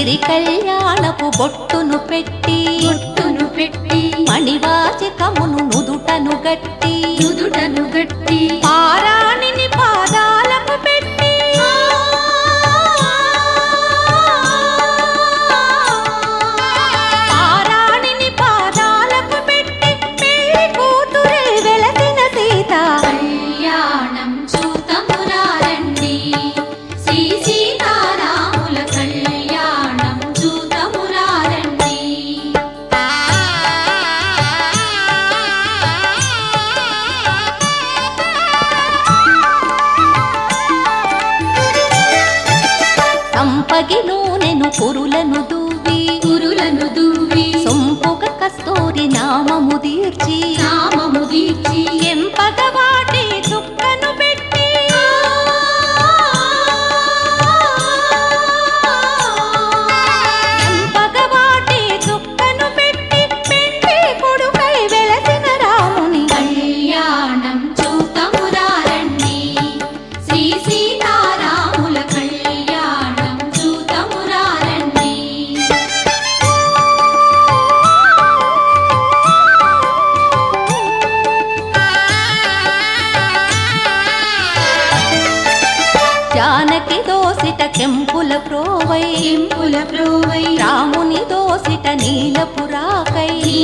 సిరి కళ్యాణపు బొట్టును పెట్టి బొట్టును పెట్టి మణివాచకమును నుదుటను గట్టి నుదుటను గట్టి పారాణిని పాదాలకు పెట్టి కస్తూరి నామము తీర్చి నామము దీర్చి ఎంపగ వాటి చుక్కను పెట్టి. ఎంపగ వాటి చుక్కను పెట్టి పెండి కొడుకై వెలసిన రాముని. కళ్యాణం చూతమురారండి శ్రీ సీతారాముల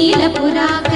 నీలపురాక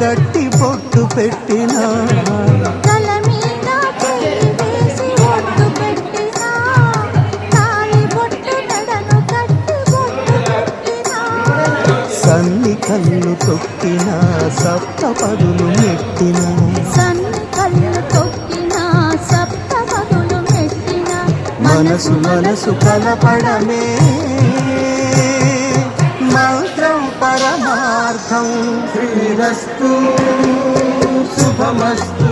కట్టి బొట్టు పెట్టినా. సన్ని కళ్ళు తొక్కిన సప్త పదులు నెట్టిన సన్ని కళ్ళు తొక్కినా, సప్త పదులు మెట్టినా. మనసు మనసు కలపడమే పరమార్థం శ్రీరస్తు శుభమస్తు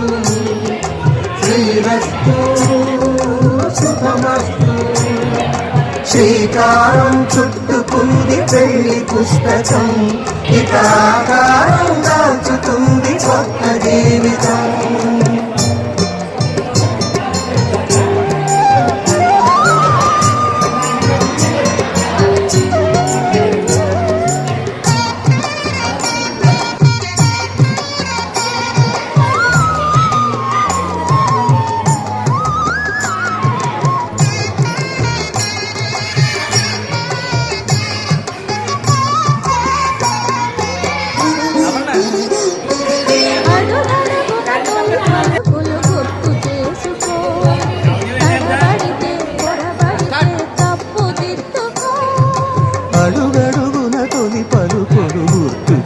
శ్రీరస్తు శుభమస్తు శ్రీకారం చుట్టుకుంది పెళ్ళి పుస్తకం. ఇక ఆకారం దాచుతుంది కొత్త జీవితం.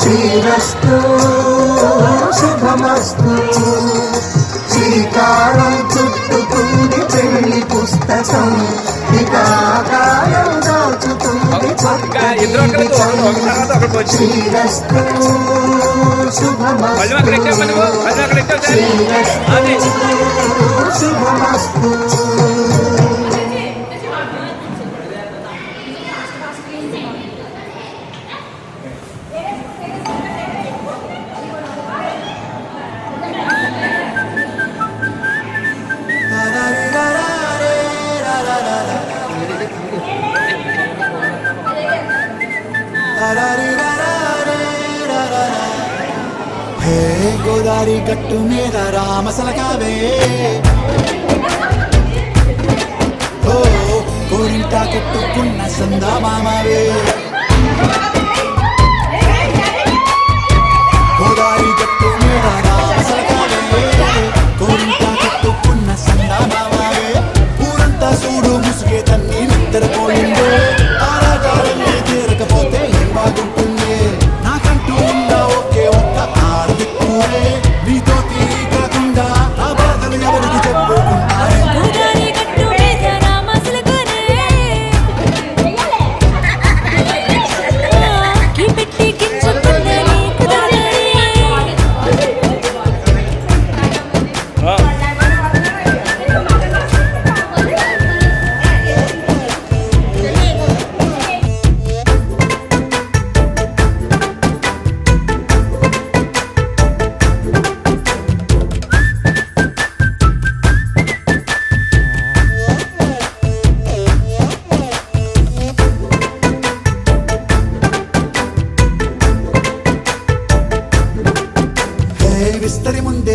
శ్రీరస్తు శుభమస్తు. శ్రీకారం చుట్టుకుంది పెళ్ళి పుస్తకం. ఇకాకారం దాచుతుంది శ్రీరస్తు శుభమస్తు. శ్రీరస్తు శుభమస్తు. హే గోదారి గట్టు మీద రామసలకావే. ఓ కోరింట కొట్టుకున్న సందా మామవే గోదారి చూడు తన్ని నిద్రపోయిందో.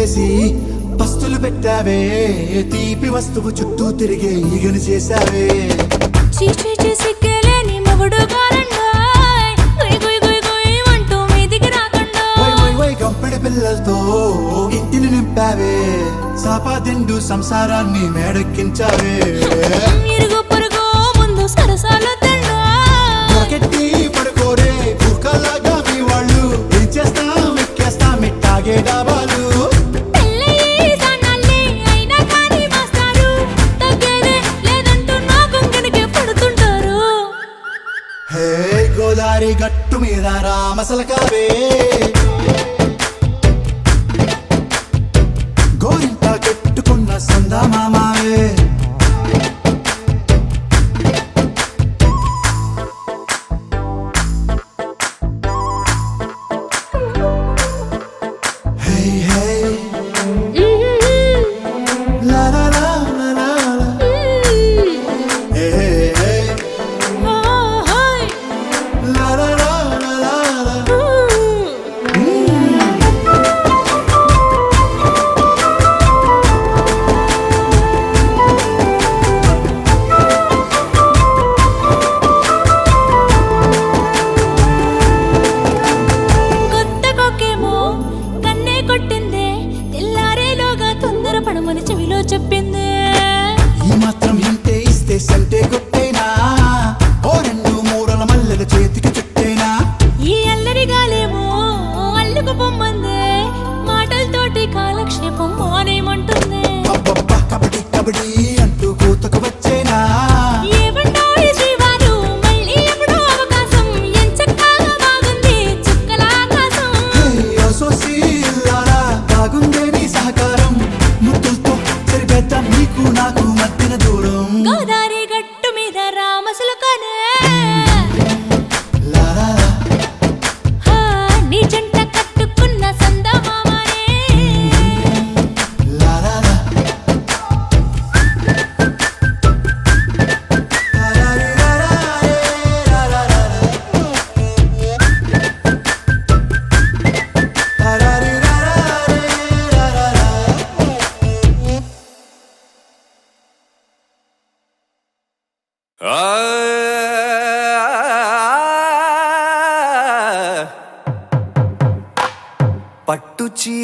చేసి పస్తులు పెట్టావే. తీపి వస్తువు చుట్టూ తిరిగే ఈగను చేశావే. ఇంటిని నింపావే. సాపాదిండు సంసారాన్ని మేడెక్కించావే. పడుకోరే సమస్యలు కావే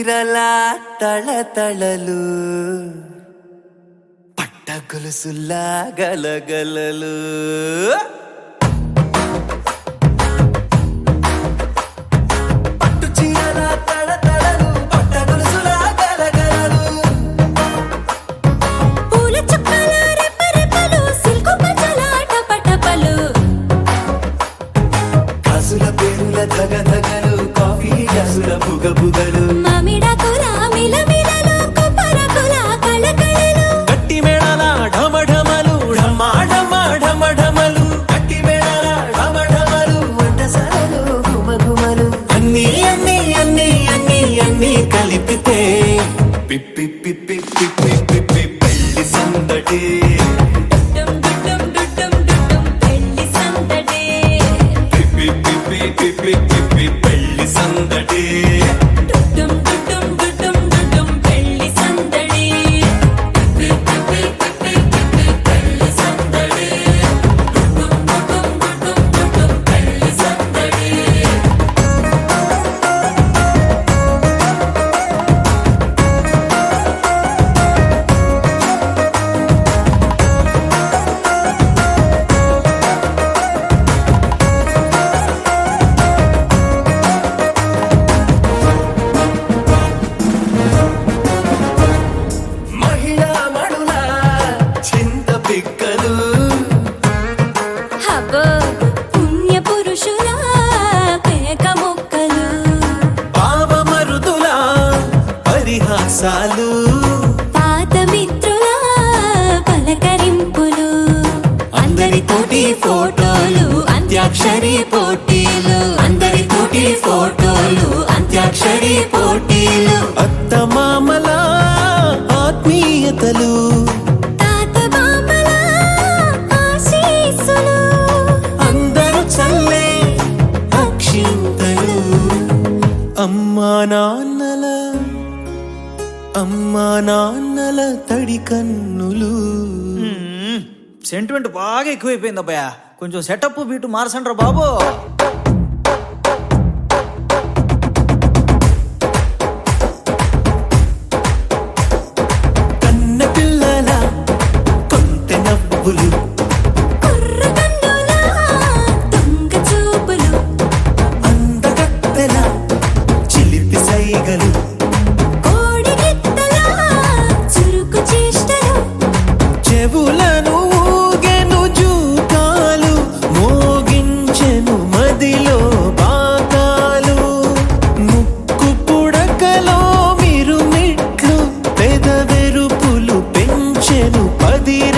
చీరల తళతళలు పట్ట గొలుసుల్లా గలగలలు. తోటి ఫోటోలు అంత్యాక్షరి పోటీలు. అందరి తోటి ఫోటోలు అంత్యాక్షరి పోటీలు. అత్త మామల ఆత్మీయతలు. అమ్మా నాన్నల అమ్మా నాన్నల తడి కన్నులు. సెంటిమెంట్ బాగా ఎక్కువైపోయింది అబ్బాయా కొంచెం సెటప్ బీటు మార్సండ్రా బాబు. the.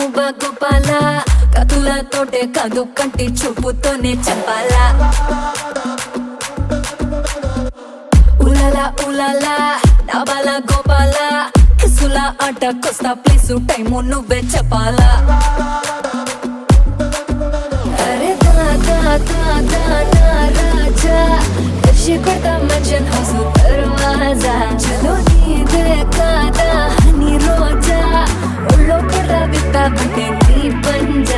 గోపాల కథులతోటే కదు కంటి చూపుతోనే చెప్పాలా. ఉలలా ఉలలా డాబాల గోపాల. కిసుల ఆట కొస్తా ప్లీసు టైము నువ్వే చెప్పాలా. అరే దా దా దా దా దా రాజా. కషి కొడతా మజన్ హౌసు దర్వాజా. చలో నీ కాదా. హనీ ನೀ ರೋಜಾ ಒಳ್ಳೋ ಕೊಡ ಬಿತ್ತ ಬಟ್ಟೆ ನೀ ಪಂಜ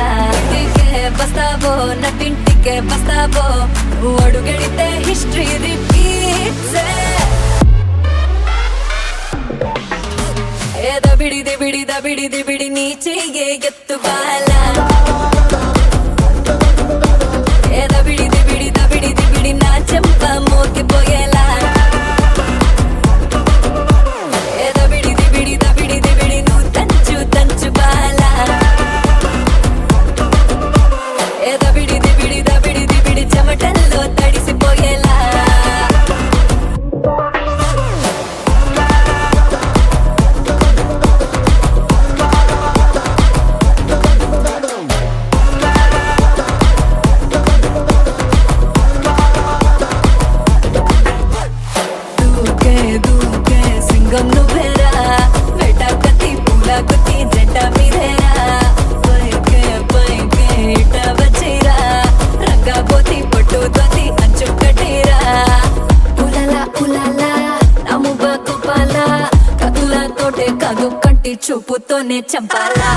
ಟಿಕೆ ಬಸ್ತಾವೋ ನಟಿನ್ ಟಿಕೆ ಬಸ್ತಾವೋ ಒಡುಗಳಿದ್ದೆ ಹಿಸ್ಟ್ರಿ ರಿಪೀಟ್ಸ್ ಎದ ಬಿಡಿದೆ, ಬಿಡಿದ, ಬಿಡಿದೆ, ಬಿಡಿ ನೀಚೆಗೆ ಗೆತ್ತು ಬಾಲ. ಎದ ಬಿಡಿದೆ, ಬಿಡಿದ, ಬಿಡಿದೆ, ಬಿಡಿ ನಾ ಚಂಪ ಮೋಕೆ ಬೊಯಲ చంపాలా?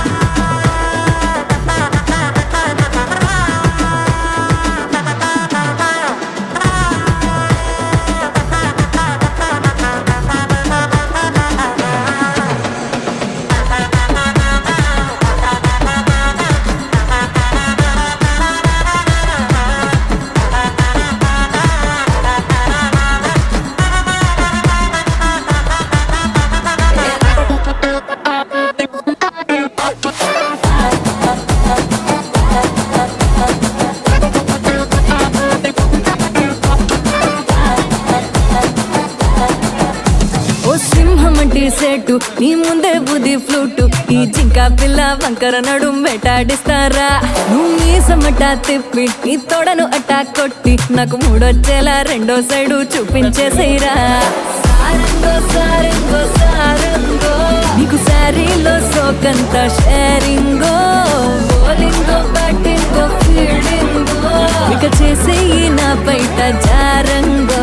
సింహమంటి నీ ముందే బుద్ధి ఫ్లూటు. ఈ జింక పిల్ల వంకర నడుం వేటాడిస్తారా? నువ్వు మీసమట తిప్పి నీ తోడను అట్టా కొట్టి నాకు మూడొచ్చేలా రెండో సైడు చూపించేసేరా నీకు శారీలో సోకంత షేరింగో బోలింగో బ్యాటింగో ఫీల్డింగో ఇక చేసేయి నా బయట జారంగో.